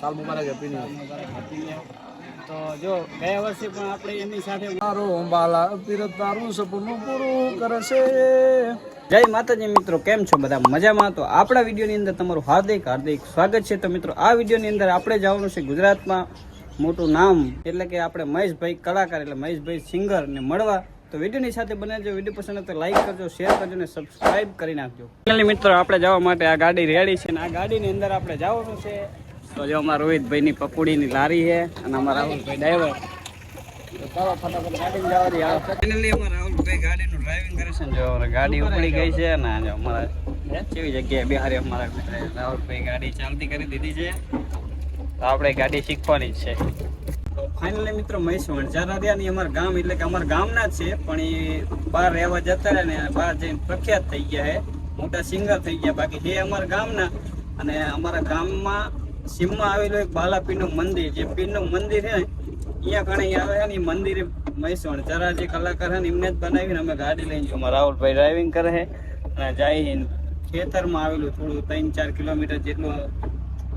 સાલ મુબારક happy new તો જો ગયા વર્ષે પણ આપણે એમની સાથે મારો અંબાલા પીર તારું સપનું પૂરું કરશે. જય માતાજી મિત્રો કેમ છો બધા? મજામાં? તો આપણા વિડીયોની અંદર તમારું હાર્દિક હાર્દિક સ્વાગત છે. તો મિત્રો આ વિડીયોની અંદર આપણે જવાનું છે ગુજરાતમાં મોટું નામ એટલે કે આપણે મહેશભાઈ કલાકાર એટલે મહેશભાઈ સિંગર ને મળવા. તો વિડીયોની સાથે બનાવજો વીડિયો પસંદ તો લાઈક કરજો શેર કરજો ને સબસ્ક્રાઈબ કરી નાખજો. ફાઇનલી મિત્રો આપણે જવા માટે આ ગાડી રેડી છે ને આ ગાડીની અંદર આપણે જવાનું છે. તો જો અમારા રોહિતભાઈની પપુડીની લારી છે અને અમારા રાહુલભાઈ ડ્રાઈવર ગાડી ઉપડી ગઈ છે અને જો અમારા કેવી જગ્યાએ બિહારી અમારા મિત્ર રાહુલભાઈ ગાડી ચાલતી કરી દીધી છે. તો આપણે ગાડી શીખવાની જ છે. તો ફાઇનલી મિત્રો મહેશ વણઝારા ની અમારા ગામ એટલે કે અમારા ગામના જ છે પણ એ બહાર રહેવા જતા રહે ને બહાર જઈને પ્રખ્યાત થઈ ગયા છે. મોટા સિંગર થઈ ગયા. બાકી જે અમારા ગામના. અને અમારા ગામમાં સીમમાં આવેલું એક બાલાપીરનું મંદિર. જે પીરનું મંદિર છે અહીંયા ઘણી આવે છે ને, એ મંદિરે મહેસણ. વણઝારા જે કલાકાર છે ને, એમને જ બનાવીને અમે ગાડી લઈને જઈએ. અમારા રાહુલભાઈ ડ્રાઇવિંગ કરે છે અને જાય ખેતરમાં આવેલું થોડું ત્રણ ચાર કિલોમીટર જેટલું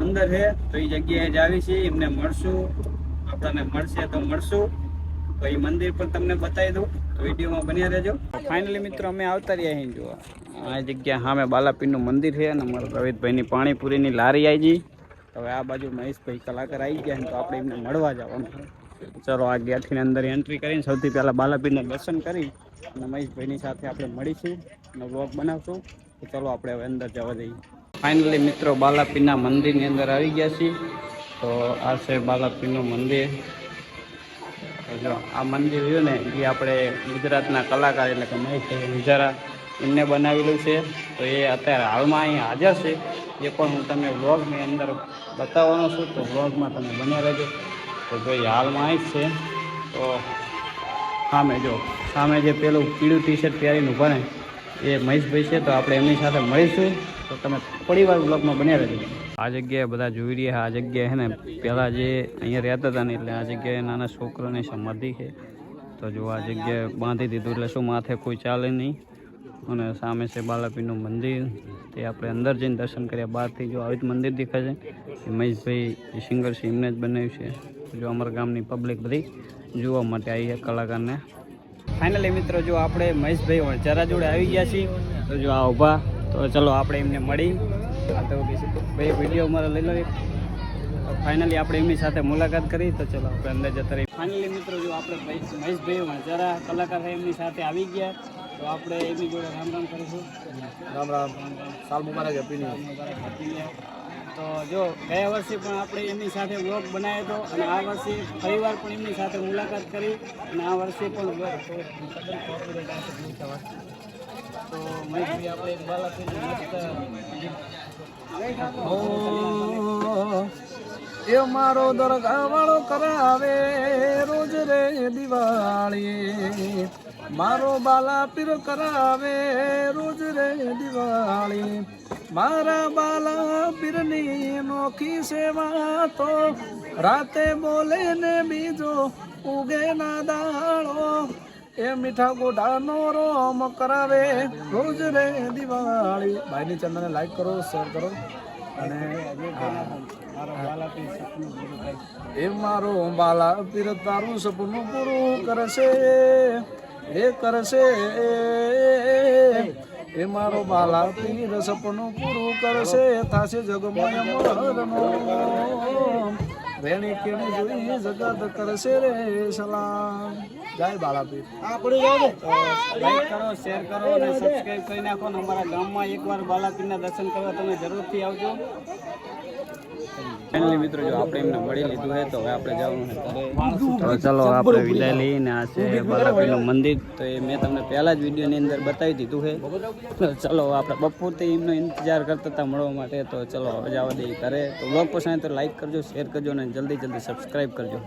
અંદર છે. તો એ જગ્યાએ જ આવી છે. એમને મળશું. આપણને મળશે તો મળશું. તો એ મંદિર પણ તમને બતાવી દઉં. વિડીયોમાં બન્યા રહેજો. ફાઇનલી મિત્રો, અમે આવતા રહ્યા અહીં જોવા આ જગ્યા સામે બાલાપીરનું મંદિર છે અને અમારા રવિતભાઈની પાણીપુરીની લારી આવી. ગઈ હવે આ બાજુ મહેશભાઈ કલાકાર આવી ગયા ને તો આપણે એમને મળવા જવાનું ચલો, આ ગેટની અંદર એન્ટ્રી કરીને સૌથી પહેલાં બાલાપીરના દર્શન કરી અને મહેશભાઈની સાથે આપણે મળીશું અને વ્લોગ બનાવશું. તો ચલો, આપણે હવે અંદર જવા જઈએ. ફાઇનલી મિત્રો બાલાપીરના મંદિરની અંદર આવી ગયા છીએ. તો આ છે બાલાપીરનું મંદિર. જો, આ મંદિર રહ્યું ને, એ આપણે ગુજરાતના કલાકાર એટલે કે મહેશભાઈ વિજારા એમને બનાવેલું છે. તો એ અત્યારે હાલમાં અહીં હાજર છે. એ પણ હું તમને વ્લોગની અંદર બતાવવાનો છું. તો વ્લોગમાં તમે બન્યા રહેજો. તો ભાઈ હાલમાં અહીં જ છે. તો સામે જો, સામે જે પેલું પીળું ટી શર્ટ પહેરીને ઊભા ને એ મહેશભાઈ છે. તો આપણે એમની સાથે મળીશું. તો તમે થોડી વાર બ્લોગમાં બન્યા રહેજો. આ જગ્યાએ બધા જોઈ રહ્યા આ જગ્યાએ છે ને, પહેલાં જે અહીંયા રહેતા હતા ને, એટલે આ જગ્યાએ નાના છોકરાની સમાધિ છે. તો જો આ જગ્યાએ બાંધી દીધું, એટલે શું માથે કોઈ ચાલે નહીં. અને સામે છે બાલાપીનું મંદિર. તે આપણે અંદર જઈને દર્શન કર્યા બહારથી જો આવી મંદિર દેખાય છે. મહેશભાઈ સિંગર છે, એમને જ બનાવ્યું છે. જો અમારા ગામની પબ્લિક બધી જોવા માટે આવી કલાકારને. ફાઇનલી મિત્રો, જો આપણે મહેશભાઈ વણઝારા જોડે આવી ગયા છીએ. તો જો આ ઊભા. તો ચલો આપણે એમને મળી. આ તો ભાઈ વીડિયો અમારે લઈ લો ફાઇનલી આપણે એમની સાથે મુલાકાત કરી. તો ચલો આપણે અંદર જતા રહીએ. ફાઇનલી મિત્રો, જો આપણે મહેશભાઈ વણઝારા કલાકાર એમની સાથે આવી ગયા. તો આપણે એમની જોડે રામ રામ કરીશું. રામ રામ. સાલ મુબારક હેપી ન્યુ તો જો ગયા વર્ષે પણ આપણે એમની સાથે વ્લોગ બનાવ્યો હતો અને આ વર્ષે ફરીવાર પણ એમની સાથે મુલાકાત કરી અને આ વર્ષે પણ તો મહેશભાઈ આપણે એક બાલાપીરનું ઓ એ મારો દરગાહ વાળો કરાવે રોજ રે દિવાળી. મારો બાલા પીર કરાવે રોજ રે દિવાળી. મારા બાલા પીરની નોખી સેવા તો રાતે બોલે ને બીજો ઉગે ના દાળો એ મીઠા ગોઢાનો રોમ કરાવે રોજ રે દિવાળી. ભાઈની ચેનલને લાઈક કરો શેર કરો. અને એ મારો બાલા પીર તારું સપનું પૂરું કરશે. એ કરશે. એ મારો બાલા પીર સપનું પૂરું કરશે. થાશે જગમય મરનો રેણી કેણી જોઈ જગત કરશે રે સલામ. જય બાલા પીર. લાઈક કરો શેર કરો અને સબસ્ક્રાઇબ કરી નાખો અમારા ગામમાં એકવાર બાલાપીરના દર્શન કરવા તમે જરૂરથી આવજો. ફાઇનલી મિત્રો જો આપણે એમને મળી લીધું છે તો હવે આપણે જવાનું છે તો ચલો આપણે વિદાય લઈને આ છે બાલાપીનું મંદિર. તો એ મેં તમને પહેલાં જ વિડીયોની અંદર બતાવી દીધું છે. ચલો આપણે બપોરથી એમનો ઇંતજાર કરતા હતા મળવા માટે તો ચલો હવે જવા દઈએ કરે તો બ્લોગ પસંદ તો લાઈક કરજો શેર કરજો અને જલ્દી જલ્દી સબસ્ક્રાઈબ કરજો.